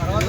తర్వాత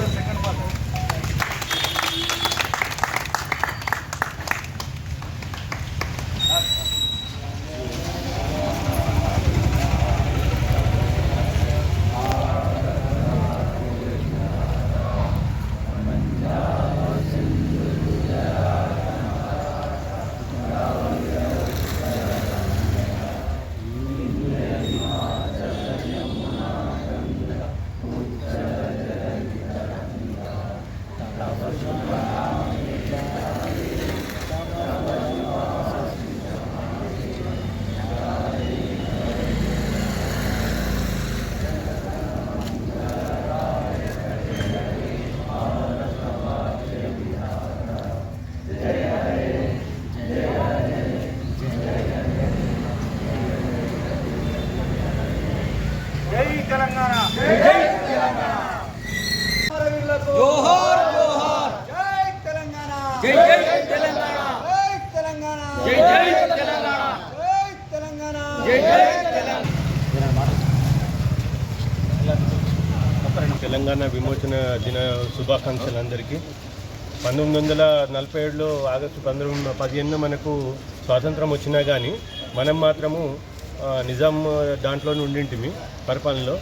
తెలంగాణ జై జై తెలంగాణ. విమోచన దిన శుభాకాంక్షలు అందరికీ పంతొమ్మిది వందల నలభై ఏడులో ఆగస్టు పంతొమ్మిది పదిహేనున మనకు స్వాతంత్రం వచ్చినా కానీ మనం మాత్రము నిజాం దాంట్లో ఉండింటిమి పరిపాలనలో.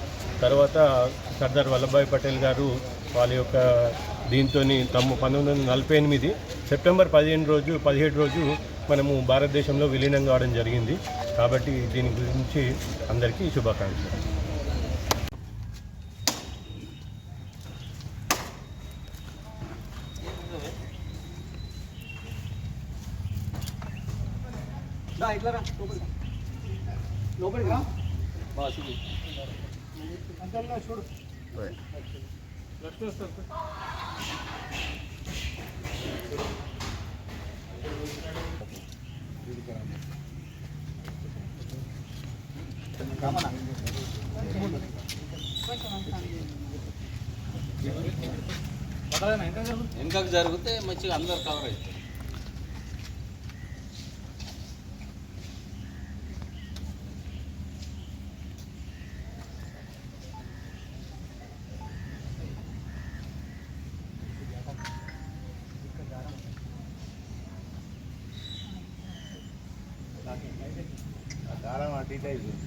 తర్వాత సర్దార్ వల్లభాయ్ పటేల్ గారు వాళ్ళ యొక్క దీంతో తమ పంతొమ్మిది వందల నలభై ఎనిమిది సెప్టెంబర్ పదిహేను రోజు పదిహేడు రోజు మనము భారతదేశంలో విలీనం కావడం జరిగింది. కాబట్టి దీని గురించి అందరికీ శుభాకాంక్షలు. ఇట్లా రా లోపలికి లోపలికి రా. చూడు. వెనకకు జరిగితే మంచిగా అందరు కవర్ అవుతుంది దారం అటు ఇటు అయిపోయింది.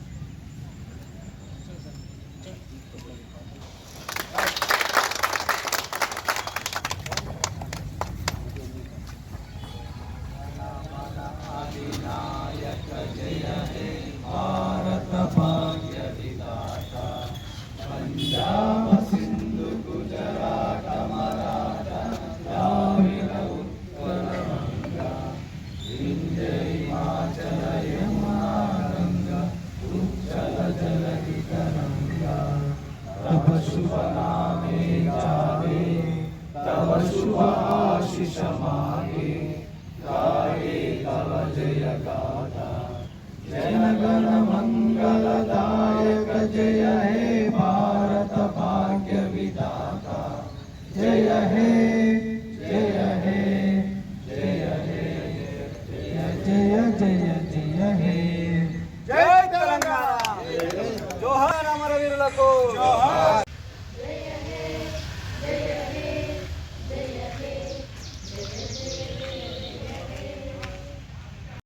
क्षमा के काले तव जय गाथा जनगण मंगलदायक जय हे भारत भाग्य विधाता जय हे जय हे जय हे जय जय जय जय हे जय तेलंगाना जोहर अमरवीरुలకు जोहर